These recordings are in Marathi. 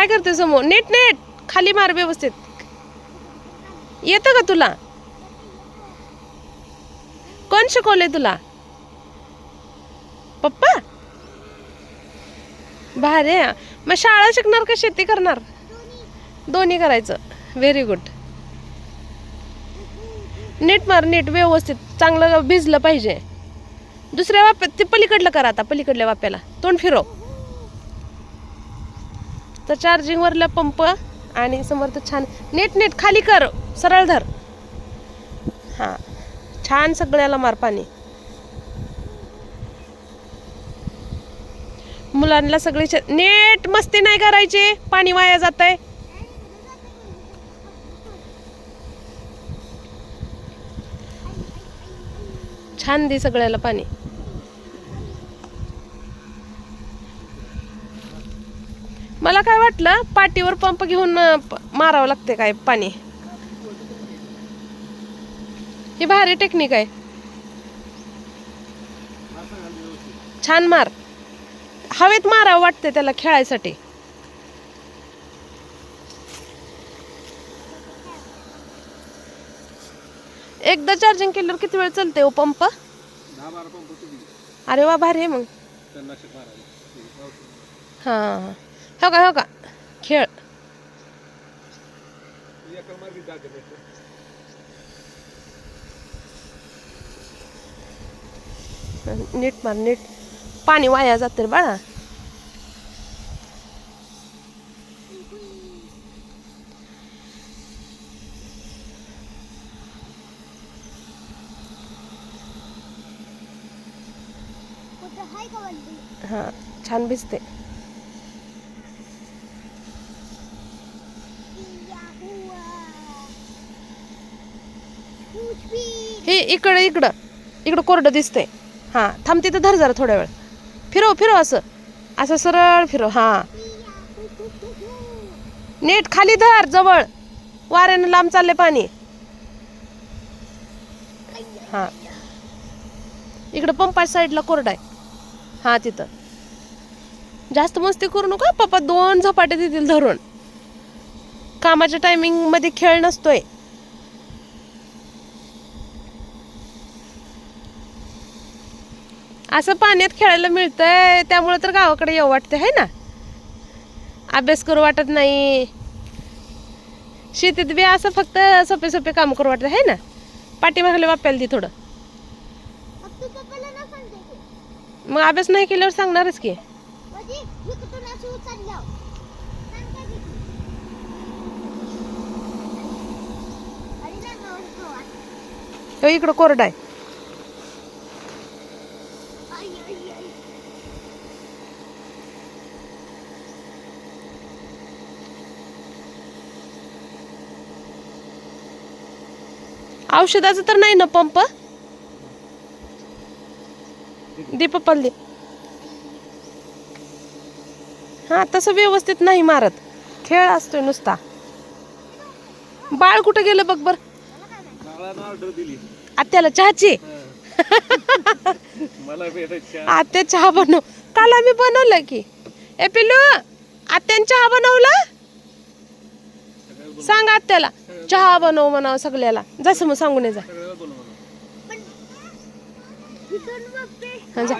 काय करते समोर नेट नेट. खाली मार व्यवस्थित. येतं का तुला? कोण शिकवले तुला? पप्पा? भारी मग शाळा शिकणार का शेती करणार? दोन्ही करायचं. व्हेरी गुड नीट मार नीट. व्यवस्थित. चांगलं भिजलं पाहिजे. दुसऱ्या वाप्यात ते पलीकडलं करा आता. पलीकडल्या वाप्याला. तोंड फिरव. तर चार्जिंगवरला पंप आणि समोर तर छान नेट नेट खाली कर सरळ धर. हां छान सगळ्याला मार पाणी. मुलांना सगळे नेट मस्ती नाही करायची पाणी वाया जात आहे छान दे सगळ्याला पाणी. वाटलं पाठीवर पंप घेऊन मारावं लागते काय पाणी? ही भारी टेक्निक आहे. छान मार. हवेत मारावं वाटते त्याला खेळायसाठी. एकदा चार्जिंग केल्यावर किती वेळ चालते हो पंप? अरे वा भारी आहे मग. हां. हो का हो का? खेळ. नीट मार नीट. पाणी वाया जाते रे बाळा. हां छान भिजते हे इकडं इकडं. इकडं कोरडं दिसतंय. हां थांब तिथं धर जरा थोड्या वेळ. फिरव फिरव असं. असं सरळ फिरव हां. नेट खाली धर जवळ. वाऱ्यानं लांब चालले पाणी. हां. इकडं पंपाच्या साईडला कोरडा आहे. हां तिथं. जास्त मस्ती करू नका पप्पा दोन झपाटे देतील धरून. कामाच्या टायमिंगमध्ये खेळ नसतोय. असं पाण्यात खेळायला मिळतंय त्यामुळे तर गावाकडे येऊ वाटते है ना? अभ्यास करू वाटत नाही. शेतीत बी असं फक्त सोपे सोपे काम करू वाटत आहे ना? पाठीमागले वाप्याला ती थोडं. मग अभ्यास नाही केल्यावर सांगणारच की. हो इकडं कोरडा आहे. औषधाचं तर नाही ना पंप? दे पप्पाला दे. हा तसं व्यवस्थित नाही मारत. खेळ असतोय नुसता. बाळ कुठं गेलं बघ बर? आत्याला चहाची? आत्या चहा बनव काल आम्ही बनवलं की. ए पिलू आत्याने चहा बनवला? सांगा आत्याला. चहा बनव म्हणावं सगळ्याला. जसं मग सांगून ये जा. हा, जा.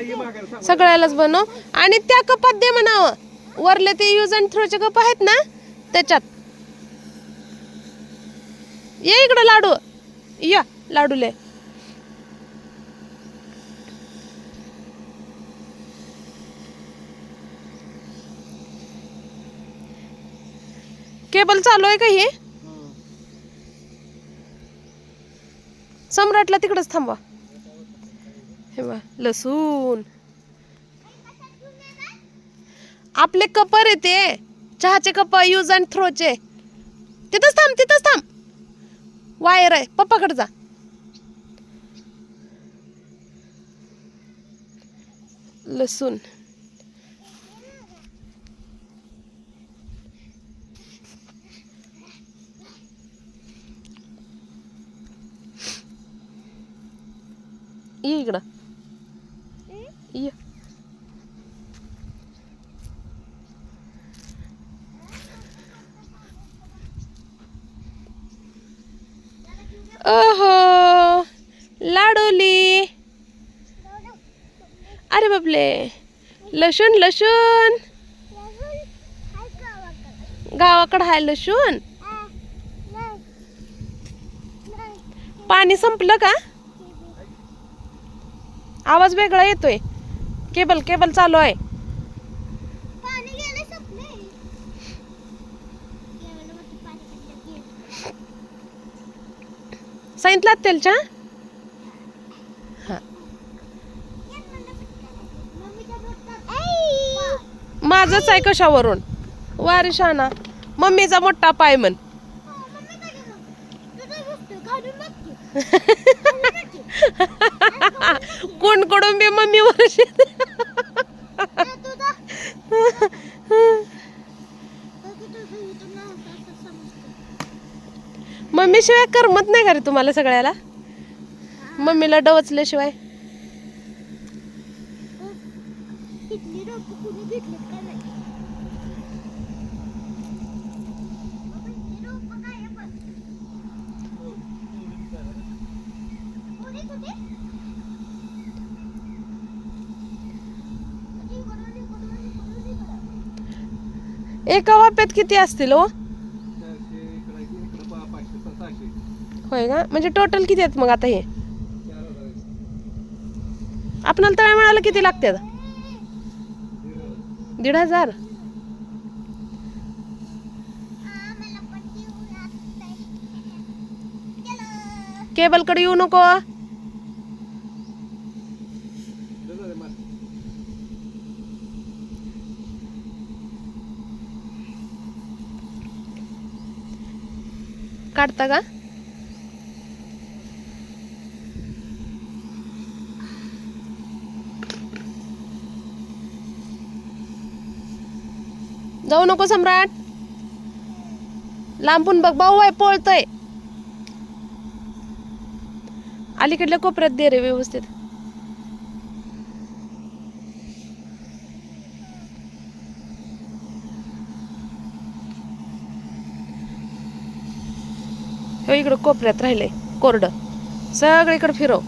सगळ्यालाच बनव. आणि त्या कपात दे म्हणावं. वरले ते यूज अँड थ्रोचे कप आहेत ना त्याच्यात. ये इकडं लाडू. या लाडूले. केबल चालू आहे का हे? सम्राटला तिकडच थांबवा. हे बा लसूण. आपले कपर येते चहाचे कप यूज अँड थ्रोचे तिथंच थांब तिथंच थांब. वायर आहे पप्पाकडे जा. लसूण. ये इकडं ये ओहो लाडोली. अरे बापले. लसूण लसूण. गावाकडं हाय लसूण? पाणी संपलं का? आवाज वेगळा येतोय. केबल केबल चालू आहे. सांगितलं तेलच्या माझंच आहे कशावरून? वारी शाना. मम्मीचा मोठा पाय म्हण कोण कडून बी मम्मीवर मम्मी शिवाय करमत नाही का रे तुम्हाला सगळ्याला? मम्मीला डवचल्याशिवाय कितली रोप कुणी घेतली काय नाही बाबा, ही रोपं काय आहे बघ. कुणी कुठे? इकडून, इकडून, इकडून, इकडून. एका वाप्यात किती असतील हो? होय का? म्हणजे टोटल किती आहेत मग आता हे? आपणाला तळ्या मिळायला किती लागतात दीड हजार. केबलकडे येऊ नको दीड हजार आहे माल. काढता का? जाऊ नको सम्राट. लांबून बघ भाऊ आहे पळतय. अलीकडल्या कोपऱ्यात दे रे व्यवस्थित. हो इकडं कोपऱ्यात राहिले कोरडं. सगळीकडे फिरव.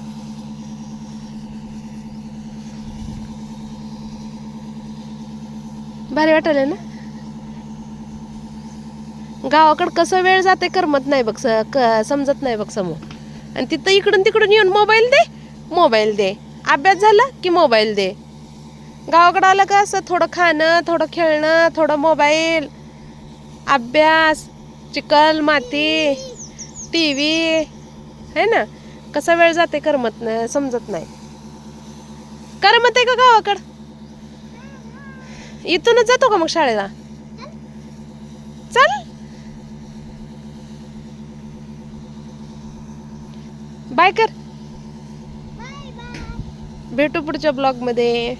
भारी वाटायला ना? गावाकडं कसं वेळ जाते करमत नाही बघ स- क- समजत नाही बघ समोर. आणि तिथं इकडून तिकडून येऊन मोबाईल दे मोबाईल दे. अभ्यास झाला की मोबाईल दे. गावाकडं आलं का असं थोडं खाणं थोडं खेळणं थोडं मोबाईल. अभ्यास चिकल माती. टी व्ही है ना? कसा वेळ जाते करमत नाही समजत नाही. करमत आहे का गावाकडं? इथूनच जातो का मग शाळेला? चल. बाय कर. भेटू पुढच्या ब्लॉगमध्ये.